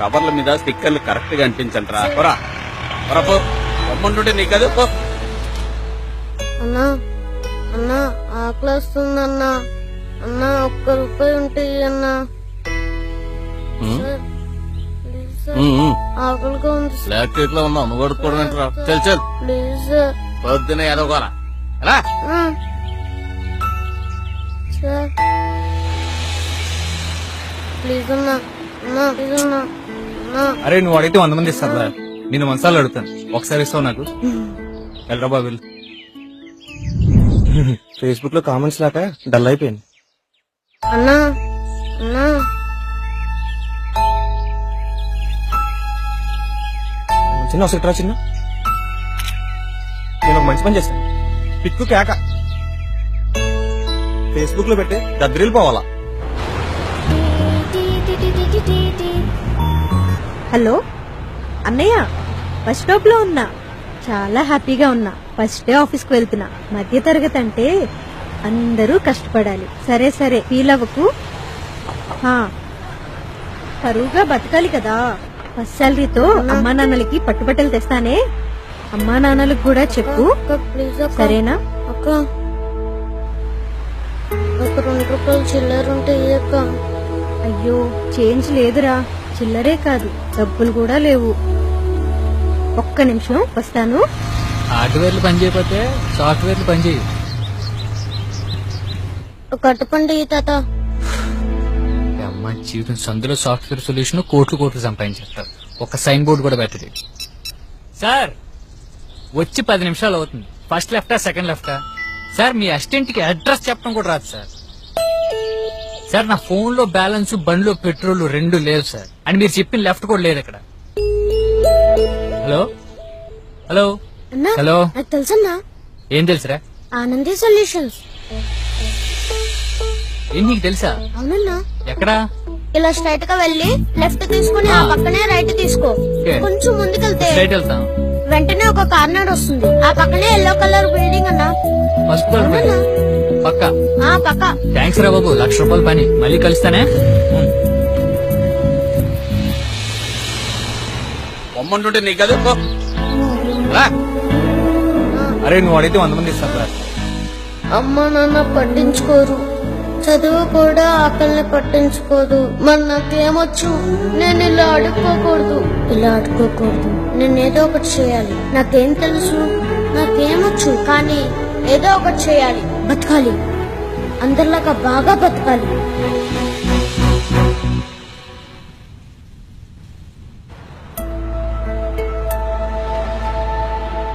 కవర్ల మీద స్టిక్కర్లు కరెక్ట్గా అంటించండి రా. పోరా పోరా పో. బొమ్మంటుంటే నీకు కదా పో. అన్నా అన్నా ఆకలిస్తుందన్నా. అన్నా ఒక్క రూపాయి ఉంటే అన్నా. Sir please sir. ఆకలిగా ఉంది సార్. బ్లాక్ కేక్లో ఉన్నావు నువ్వు కొడుకోవడం ఏంట్రా? చల్ చల్. Please sir. పొద్దునే ఎదగోరా రా మ్మ్. సార్. ప్లీజ్ అన్నా అన్నా ప్లీజ్ అన్నా. అరే నువ్వు అడిగితే వంద మంది ఇస్తారా నేను మనసాలు అడుగుతాను. ఒకసారి ఇస్తావు నాకు. వెళ్ళరా బాబు వెళ్ళు. ఫేస్బుక్లో కామెంట్స్ లాక డల్ అయిపోయింది. అన్నా అన్నా. చిన్న ఒకసారి రా చిన్న. నేను ఒక మంచి పని చేస్తాను. పిక్కు కేక. ఫేస్బుక్లో పెట్టి దద్దరిల్లు హలో? అన్నయ్య బస్ స్టాప్లో ఉన్నా. చాలా హ్యాపీగా ఉన్నా. ఫస్ట్ డే ఆఫీస్కు వెళ్తున్నా. మధ్య తరగతి అంటే అందరూ కష్టపడాలి. సరే సరే. ఫీల్ అవ్వకు. హా, పరువుగా బతకాలి కదా. ఫస్ట్ శాలరీతో అమ్మా నాన్నలకి పట్టుబట్టలు తెస్తానే. అమ్మా నాన్నలకు కూడా చెప్పు. సరేనా? అక్క. ఒక రెండు రూపాయలు చిల్లర ఉంటే అయ్యో చేంజ్ లేదురా. చిల్లరే కాదు డబ్బులు కూడా లేవు. ఒక్క నిమిషం వస్తాను. హార్డ్వేర్లు పని చేయకపోతే సాఫ్ట్వేర్లు పని చేయి ఒక అట్టుపండి ఇయ్యి తాత అమ్మ జీవితం సందులో సాఫ్ట్వేర్ సొల్యూషన్ కోట్లు కోట్లు సంపాదించేస్తారు ఒక సైన్ బోర్డు కూడా పెట్టదు. సార్ వచ్చి పది నిమిషాలు అవుతుంది. ఫస్ట్ లెఫ్టా సెకండ్ లెఫ్టా? సార్ మీ అసిస్టెంట్కి అడ్రస్ చెప్పడం కూడా రాదు సార్. సార్ నా ఫోన్లో బ్యాలెన్స్ బండిలో పెట్రోల్ రెండు లేవు సార్. అని మీరు చెప్పిన లెఫ్ట్ కూడా లేదు ఇక్కడ. హలో? హలో? అన్నా హలో? నాకు తెలుసన్నా ఏం తెలుసురా? ఆనంది సొల్యూషన్స్. ఏం నీకు తెలుసా? అవునన్నా. ఎక్కడా? ఇలా స్ట్రైట్గా వెళ్ళి లెఫ్ట్ తీసుకుని ఆ పక్కనే రైట్ తీసుకో. ఓకే. కొంచెం ముందుకెళ్తే స్ట్రైట్ వెళ్తాం. వెంటనే ఒక కార్నర్ వస్తుంది. ఆ పక్కనే ఎల్లో కలర్ బిల్డింగ్ అన్నా. పసుపు అవునన్నా. పక్క. ఆ పక్క. థ్యాంక్స్ రా బాబు. లక్ష రూపాయల పని. మళ్ళీ కలుస్తానే. బొమ్మంటుంటే నీకు కదా? రా. అరే నువ్వు అడిగితే వంద మంది ఇస్తారా అమ్మ నాన్న పట్టించుకోరు. చదువు కూడా ఆకలిని పట్టించుకోదు. మరి నాకేమొచ్చు? నేను ఇలా అడుక్కోకూడదు ఇలా అడుక్కోకూడదు నేను ఏదో ఒకటి చేయాలి. నాకేం తెలుసు? నాకేమొచ్చు? కానీ ఏదో ఒకటి చేయాలి. బతకాలి. అందరిలాగా బాగా బతకాలి.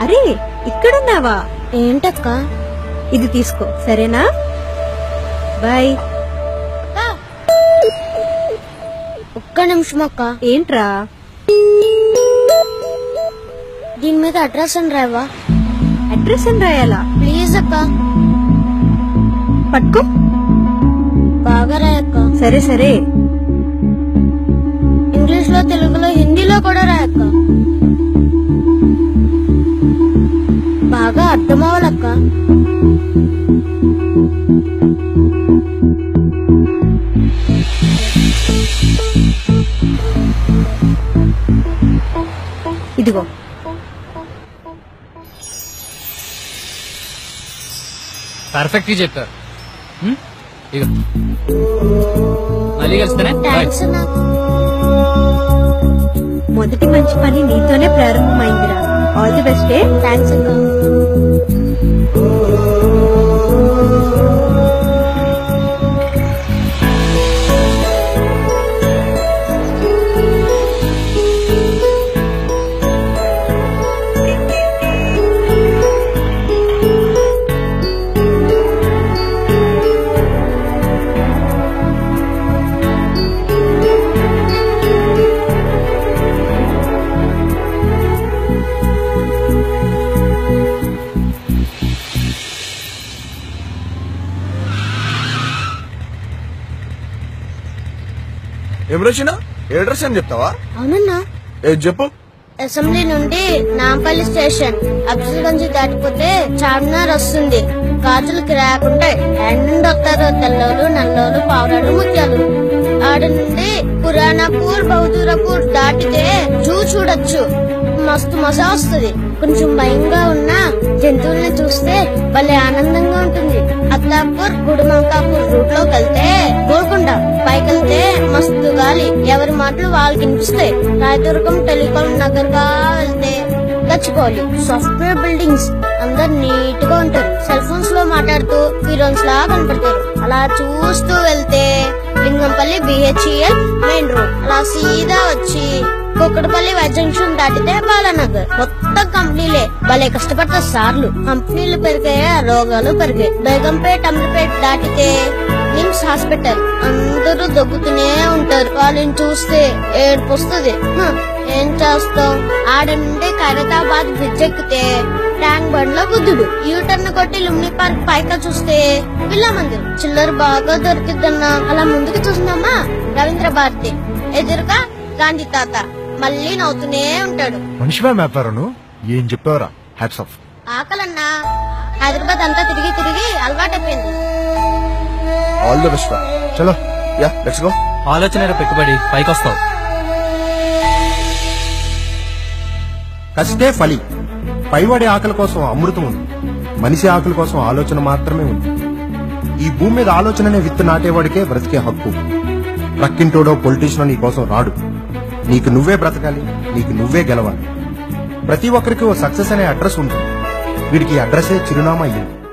అరే ఇక్కడున్నావా? ఏంటక్క? ఇది తీసుకో సరేనా? బాయ్. ఒక్క నిమిషం అక్క. ఏంట్రా? దీని మీద అడ్రస్ అని రావా అడ్రస్ అని రాయాలా? అక్క పట్టుకో బాగా రాయక్క సరే సరే. ఇంగ్లీష్లో తెలుగులో హిందీలో కూడా రాయక్క బాగా అర్థం పర్ఫెక్ట్గా చెప్పారు? ఇగో. మళ్ళీ కలుస్తానే? బాయ్ థ్యాంక్స్ అన్నా మొదటి మంచి పని నీతోనే ప్రారంభమైందిరా. ఆల్ ది బెస్ట్ థ్యాంక్స్ అక్క. ఏం రచన ఏ డ్రెస్ అని చెప్తావా? అవునన్నా. ఏ చెప్పు. అసెంబ్లీ నుండి నాంపల్లి స్టేషన్ అఫ్జల్గంజ్ దాటిపోతే చార్మినార్ వస్తుంది. గాజులు కిరాకుంటాయి ఎండ్ వస్తారు తెల్లోలు నల్లోలు పావురాలు ముత్యాలు. ఆడ నుండి పురాణపూర్ బౌద్ధూరపూర్ దాటితే జూ చూడొచ్చు. మస్తు మజా వస్తుంది. కొంచెం భయంగా ఉన్న జంతువుల్ని చూస్తే భలే ఆనందంగా ఉంటుంది. అత్తాపూర్ గుడిమంకాపూర్ రూట్లోకి వెళ్తే గోల్కొండ పైకి వెళ్తే మస్తు గాలి. ఎవరి మాటలు వాళ్ళకి వినిపిస్తాయి. రాయదుర్గం టెలికాం నగర్గా వెళ్తే గచ్చిపోవాలి సాఫ్ట్వేర్ బిల్డింగ్స్ అందరు నీట్గా ఉంటారు సెల్ ఫోన్స్లో మాట్లాడుతూ హీరోన్స్ లా కనపడతారు. అలా చూస్తూ వెళ్తే లింగంపల్లి బిహెచ్ఈఎల్ మెయిన్ రోడ్. అలా సీదా వచ్చి కుక్కడపల్లి వై జంక్షన్ దాటితే బాలానగర్. మొత్తం కంపెనీలే. భలే కష్టపడతారు సార్లు. కంపెనీలు పెరిగాయి రోగాలు పెరిగాయి. బేగంపేట అమలపేట దాటితే నిమ్స్ హాస్పిటల్. అందరూ దొక్కుతూనే ఉంటారు. వాళ్ళని చూస్తే ఏడుపు వస్తుంది. ఏం చేస్తాం ఆడ నుండి ఖైరతాబాద్ బ్రిడ్జ్ ఎక్కితే ట్యాంక్ బండ్లో బుద్ధుడు యూటర్న్ కొట్టి లుమ్ని పార్క్ పైక చూస్తే పిల్ల మందిరం. చిల్లర బాగా దొరికిద్దన్నా అలా ముందుకు చూసినామా రవీంద్ర భారతి. ఎదురుగా గాంధీ తాత. మళ్ళీ నవ్వుతూనే ఉంటాడు. మనిషివే వ్యాపారం ఏం చెప్పావరా? హ్యాట్స్ ఆఫ్ ఆకలన్నా. హైదరాబాద్ అంతా తిరిగి తిరిగి అలవాటైపోయింది. ఆల్ ద బెస్ట్ చలో యా లెట్స్ గో ఆలోచన పెట్టుబడి పైకి వస్తావు. కష్టే ఫలి. పైవాడి ఆకలి కోసం అమృతం ఉంది. మనిషి ఆకలి కోసం ఆలోచన మాత్రమే ఉంది. ఈ భూమి మీద ఆలోచన అనే విత్తు నాటేవాడికే బ్రతికే హక్కు. ప్రక్కింటోడో పొలిటీషియన్ నీ కోసం రాడు. నీకు నువ్వే బ్రతకాలి నీకు నువ్వే గెలవాలి. ప్రతి ఒక్కరికి ఓ సక్సెస్ అనే అడ్రస్ ఉంటుంది. వీడికి ఈ అడ్రస్సే చిరునామా అయ్యింది